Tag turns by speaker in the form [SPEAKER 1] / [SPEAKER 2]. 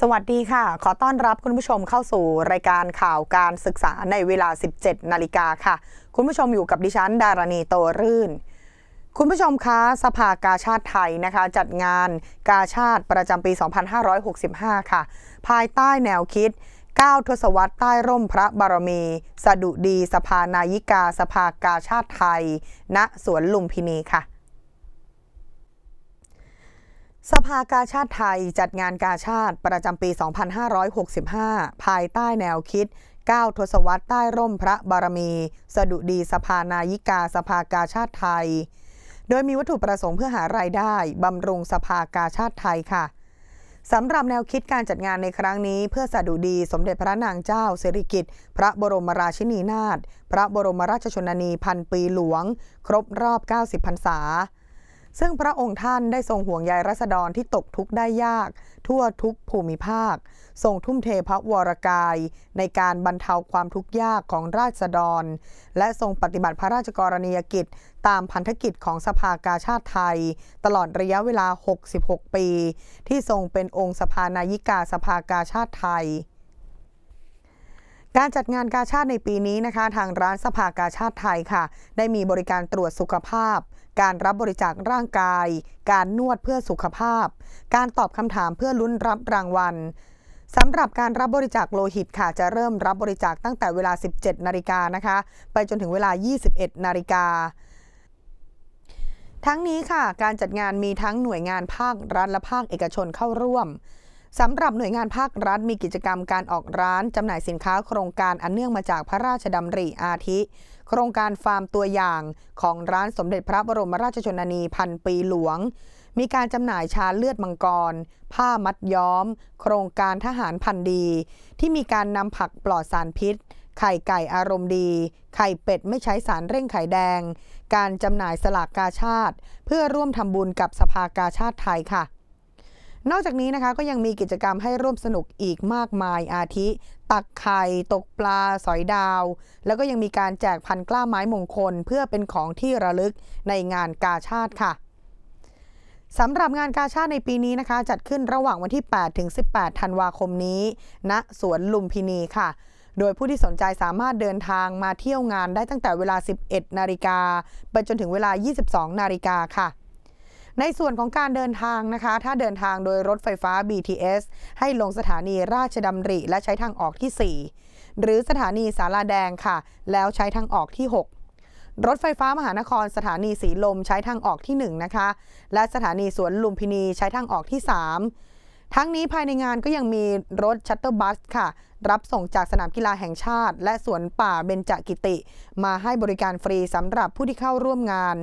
[SPEAKER 1] สวัสดีค่ะ ขอต้อนรับคุณผู้ชมเข้าสู่รายการข่าวการศึกษาในเวลา 17 นาฬิกาค่ะ คุณผู้ชมอยู่กับดิฉัน ดารณีโตรื่น คุณผู้ชมคะสภากาชาติไทยนะคะ จัดงานกาชาติประจำปี 2565 ค่ะ ภายใต้แนวคิด9ทศวรรษใต้ร่มพระบารมี สดุดีสภานายิกาสภากาชาติไทย ณ สวนลุมพินีค่ะ สภากาชาติไทยจัดงานกาชาติประจำปี 2565 ภายใต้แนวคิด 9 ทศวรรษใต้ร่มพระบารมี สดุดีสภานายิกาสภากาชาติไทย โดยมีวัตถุประสงค์เพื่อหารายได้บำรุงสภากาชาติไทยค่ะสำหรับแนวคิดการจัดงานในครั้งนี้ เพื่อสดุดีสมเด็จพระนางเจ้าสิริกิติ์พระบรมราชินีนาถพระบรมราชชนนีพันปีหลวง ครบรอบ 90 พรรษา ซึ่งพระองค์ท่านได้ทรงห่วงใยรัษฎรที่ตกทุกข์ได้ยาก ทั่วทุกภูมิภาค ทรงทุ่มเทพระวรกาย ในการบรรเทาความทุกข์ยากของราษฎร และทรงปฏิบัติพระราชกรณียกิจ ตามพันธกิจของสภากาชาติไทย ตลอดระยะเวลา 66 ปี ที่ทรงเป็นองค์สภานายิกาสภากาชาติไทย การจัดงานกาชาติในปีนี้นะคะ ทางร้านสภากาชาติไทยค่ะ ได้มีบริการตรวจสุขภาพ การรับบริจาคร่างกาย การนวดเพื่อสุขภาพ การตอบคำถามเพื่อลุ้นรับรางวัลสำหรับการรับบริจาคโลหิตค่ะ จะเริ่มรับบริจาคตั้งแต่เวลา 17 นาฬิกานะคะ ไปจนถึงเวลา 21 นาฬิกาทั้งนี้ค่ะ การจัดงานมีทั้งหน่วยงานภาครัฐและภาคเอกชนเข้าร่วม สำหรับหน่วยงานภาครัฐมีกิจกรรมการออกร้านจำหน่ายสินค้าโครงการอันเนื่องมาจากพระราชดำริอาทิ โครงการฟาร์มตัวอย่างของร้านสมเด็จพระบรมราชชนนีพันปีหลวง มีการจำหน่ายชาเลือดมังกร ผ้ามัดย้อม โครงการทหารพันธ์ดี ที่มีการนำผักปลอดสารพิษ ไข่ไก่อารมณ์ดี ไข่เป็ดไม่ใช้สารเร่งไข่แดง การจำหน่ายสลากกาชาติ เพื่อร่วมทำบุญกับสภากาชาติไทยค่ะ นอกจากนี้นะคะก็ยังมีกิจกรรมให้ร่วมสนุกอีกมากมายอาทิ ตักไข่ตกปลา สอยดาว แล้วก็ยังมีการแจกพันกล้าไม้มงคล เพื่อเป็นของที่ระลึกในงานกาชาติค่ะสำหรับงานกาชาติในปีนี้นะคะ จัดขึ้นระหว่างวันที่ 8 ถึง 18 ธันวาคมนี้ณสวนลุมพินีค่ะ โดยผู้ที่สนใจสามารถเดินทางมาเที่ยวงานได้ตั้งแต่เวลา 11 นาฬิกาไปจนถึงเวลา 22 นาฬิกาค่ะ ในส่วนของการเดินทางนะคะ ถ้าเดินทางโดยรถไฟฟ้า BTS ให้ลงสถานีราชดำริและใช้ทางออกที่ 4 หรือสถานีสาราแดงค่ะ แล้วใช้ทางออกที่ 6รถไฟฟ้ามหานครสถานีสีลมใช้ทางออกที่ 1 นะคะ และสถานีสวนลุมพินีใช้ทางออกที่ 3 ทั้งนี้ภายในงานก็ยังมีรถชัตเตอร์บัสค่ะ รับส่งจากสนามกีฬาแห่งชาติ และสวนป่าเบญจกิติ มาให้บริการฟรีสำหรับผู้ที่เข้าร่วมงาน